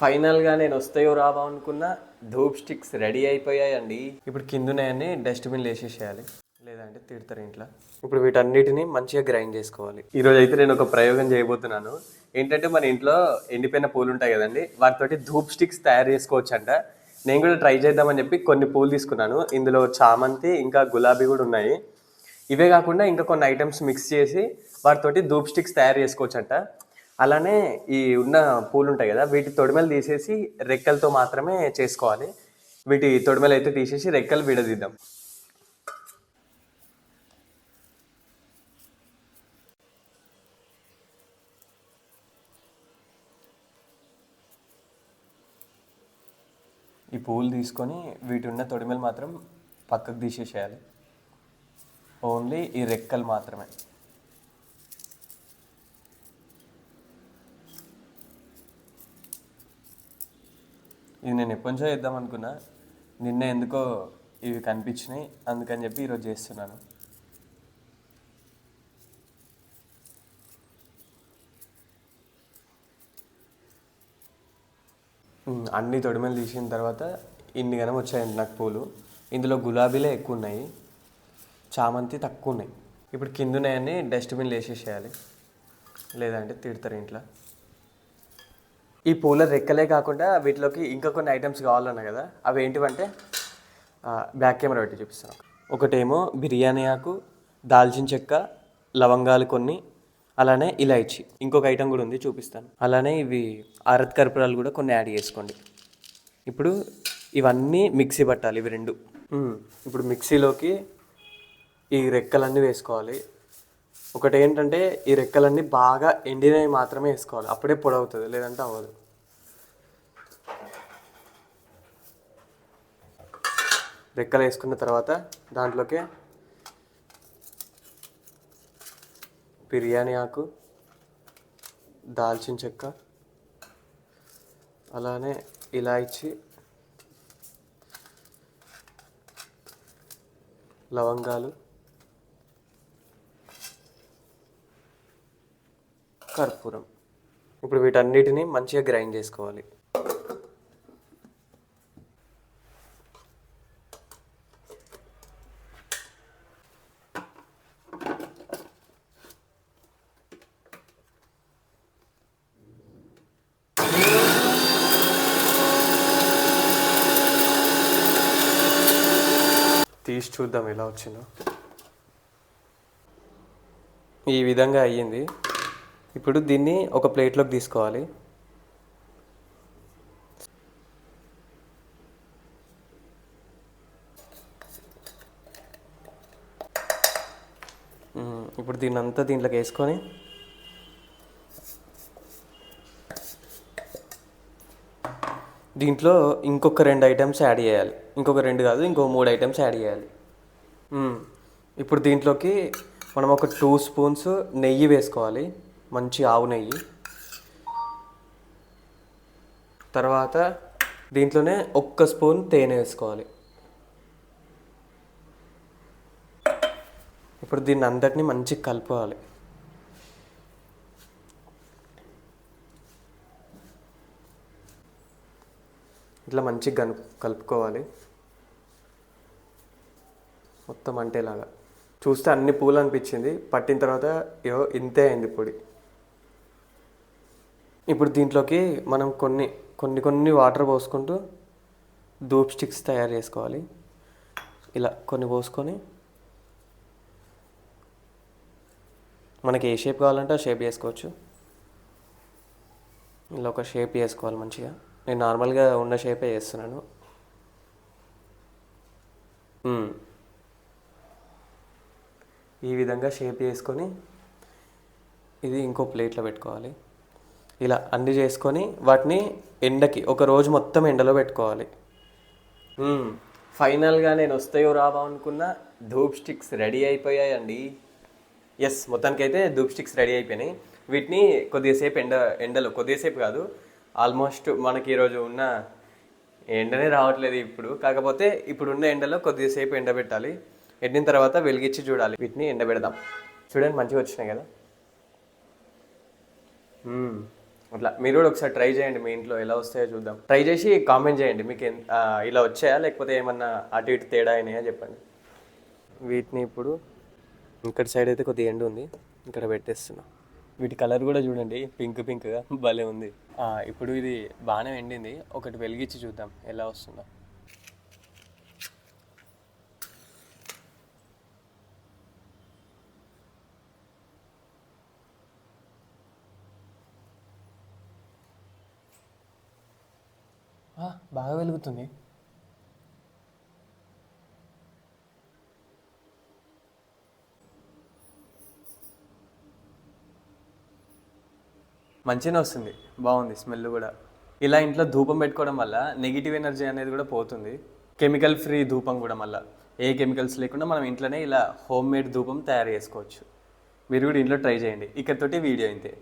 ఫైనల్గా నేను వస్తాయో రావా అనుకున్న ధూప్ స్టిక్స్ రెడీ అయిపోయాయండి. ఇప్పుడు కిందనే డస్ట్బిన్లు వేసేసేయాలి లేదంటే తిడతారు ఇంట్లో. ఇప్పుడు వీటన్నిటిని మంచిగా గ్రైండ్ చేసుకోవాలి. ఈరోజు అయితే నేను ఒక ప్రయోగం చేయబోతున్నాను. ఏంటంటే మన ఇంట్లో ఎండిపోయిన పూలు ఉంటాయి కదండి వాటితోటి ధూప్ స్టిక్స్ తయారు చేసుకోవచ్చు అంట నేను కూడా ట్రై చేద్దామని చెప్పి కొన్ని పూలు తీసుకున్నాను. ఇందులో చామంతి ఇంకా గులాబీ కూడా ఉన్నాయి. ఇవే కాకుండా ఇంకా కొన్ని ఐటమ్స్ మిక్స్ చేసి వాటితోటి ధూప్ స్టిక్స్ తయారు చేసుకోవచ్చు అంట అలానే ఈ ఉన్న పూలు ఉంటాయి కదా వీటి తొడిమలు తీసేసి రెక్కలతో మాత్రమే చేసుకోవాలి. వీటి తొడిమలు అయితే తీసేసి రెక్కలు విడదీద్దాం. ఈ పూలు తీసుకొని వీటి ఉన్న తొడిమలు మాత్రం పక్కకు తీసేసేయాలి. ఓన్లీ ఈ రెక్కలు మాత్రమే. ఇది నేను ఎప్పటి నుంచో చేద్దాం అనుకున్నా. నిన్న ఎందుకో ఇవి కనిపించినాయి. అందుకని చెప్పి ఈరోజు చేస్తున్నాను. అన్ని తొడిమలు తీసిన తర్వాత ఇన్ని గనం వచ్చాయండి నాకు పూలు. ఇందులో గులాబీలే ఎక్కువ ఉన్నాయి చామంతి తక్కువ ఉన్నాయి ఇప్పుడు కింద ఉన్నాయని డస్ట్బిన్లు వేసేసేయాలి. లేదంటే తిడతారు ఇంట్లో. ఈ పూల రెక్కలే కాకుండా వీటిలోకి ఇంకా కొన్ని ఐటమ్స్ కావాలన్నా కదా అవి ఏంటివంటే బ్యాక్ కెమెరా పెట్టి చూపిస్తాను. ఒకటేమో బిర్యానీ ఆకు దాల్చిన చెక్క లవంగాలు కొన్ని అలానే ఇలాయచి. ఇంకొక ఐటమ్ కూడా ఉంది చూపిస్తాను. అలానే ఇవి అరత్ కర్పూరాలు కూడా కొన్ని యాడ్ చేసుకోండి. ఇప్పుడు ఇవన్నీ మిక్సీ పట్టాలి ఇవి రెండు. ఇప్పుడు మిక్సీలోకి ఈ రెక్కలన్నీ వేసుకోవాలి. ఒకటి ఏంటంటే ఈ రెక్కలన్నీ బాగా ఎండినవి మాత్రమే వేసుకోవాలి. అప్పుడే పొడవుతుంది లేదంటే అవ్వదు. రెక్కలు వేసుకున్న తర్వాత దాంట్లోకి బిర్యానీ ఆకు దాల్చిన చెక్క అలానే ఇలాయచి లవంగాలు కర్పూరం. ఇప్పుడు వీటన్నిటిని మంచిగా గ్రైండ్ చేసుకోవాలి. తీసి చూద్దాం ఎలా వచ్చిందో. ఈ విధంగా అయ్యింది. ఇప్పుడు దీన్ని ఒక ప్లేట్లోకి తీసుకోవాలి. ఇప్పుడు దీన్ని అంతా దీంట్లోకి వేసుకొని దీంట్లో ఇంకొక రెండు ఐటమ్స్ యాడ్ చేయాలి. ఇంకొక రెండు కాదు ఇంకో మూడు ఐటమ్స్ యాడ్ చేయాలి. ఇప్పుడు దీంట్లోకి మనం ఒక టూ స్పూన్స్ నెయ్యి వేసుకోవాలి. మంచి ఆవు నెయ్యి. తర్వాత దీంట్లోనే ఒక్క స్పూన్ తేనె వేసుకోవాలి. ఇప్పుడు దీన్ని అందరినీ మంచిగా కలుపుకోవాలి. ఇట్లా మంచిగా కను కలుపుకోవాలి. మొత్తం అంటేలాగా. చూస్తే అన్ని పూలు అనిపించింది. పట్టిన తర్వాత ఏవో ఇంతే అయింది పొడి. ఇప్పుడు దీంట్లోకి మనం కొన్ని కొన్ని కొన్ని వాటర్ పోసుకుంటూ ధూప్ స్టిక్స్ తయారు చేసుకోవాలి. ఇలా కొన్ని పోసుకొని మనకి ఏ షేప్ కావాలంటే ఆ షేప్ చేసుకోవచ్చు. ఇలా ఒక షేప్ చేసుకోవాలి మంచిగా. నేను నార్మల్గా ఉన్న షేపే చేస్తున్నాను. ఈ విధంగా షేప్ చేసుకొని ఇది ఇంకో ప్లేట్లో పెట్టుకోవాలి. ఇలా అన్ని చేసుకొని వాటిని ఎండకి ఒక రోజు మొత్తం ఎండలో పెట్టుకోవాలి. ఫైనల్గా నేను వస్తాయో రావా అనుకున్న ధూప్ స్టిక్స్ రెడీ అయిపోయాయండి. ఎస్ మొత్తానికైతే ధూప్ స్టిక్స్ రెడీ అయిపోయినాయి. వీటిని కొద్దిసేపు ఎండ ఎండలో కొద్దిసేపు కాదు ఆల్మోస్ట్ మనకి ఈరోజు ఉన్న ఎండనే రావట్లేదు ఇప్పుడు. కాకపోతే ఇప్పుడు ఉన్న ఎండలో కొద్దిసేపు ఎండబెట్టాలి ఎండిన తర్వాత వెలిగించి చూడాలి. వీటిని ఎండబెడదాం. చూడండి మంచిగా వచ్చినాయి కదా. అట్లా. మీరు కూడా ఒకసారి ట్రై చేయండి మీ ఇంట్లో ఎలా వస్తాయో చూద్దాం. ట్రై చేసి కామెంట్ చేయండి. మీకు ఇలా వచ్చాయా? లేకపోతే ఏమన్నా అటు ఇటు తేడా అయినాయా చెప్పండి. వీటిని ఇప్పుడు ఇక్కడ సైడ్ అయితే కొద్దిగా ఎండు ఉంది. ఇక్కడ పెట్టేస్తున్నా. వీటి కలర్ కూడా చూడండి. పింక్ పింక్గా భలే ఉంది. ఇప్పుడు ఇది బాగానే ఎండింది. ఒకటి వెలిగించి చూద్దాం ఎలా వస్తుందో. బాగా వెలుగుతుంది. మంచిగానే వస్తుంది. బాగుంది స్మెల్ కూడా. ఇలా ఇంట్లో ధూపం పెట్టుకోవడం వల్ల నెగిటివ్ ఎనర్జీ అనేది కూడా పోతుంది. కెమికల్ ఫ్రీ ధూపం కూడా మళ్ళీ. ఏ కెమికల్స్ లేకుండా మనం ఇంట్లోనే ఇలా హోమ్ మేడ్ ధూపం తయారు చేసుకోవచ్చు. మీరు కూడా ఇంట్లో ట్రై చేయండి. ఇక్కడతోటి వీడియో అయితే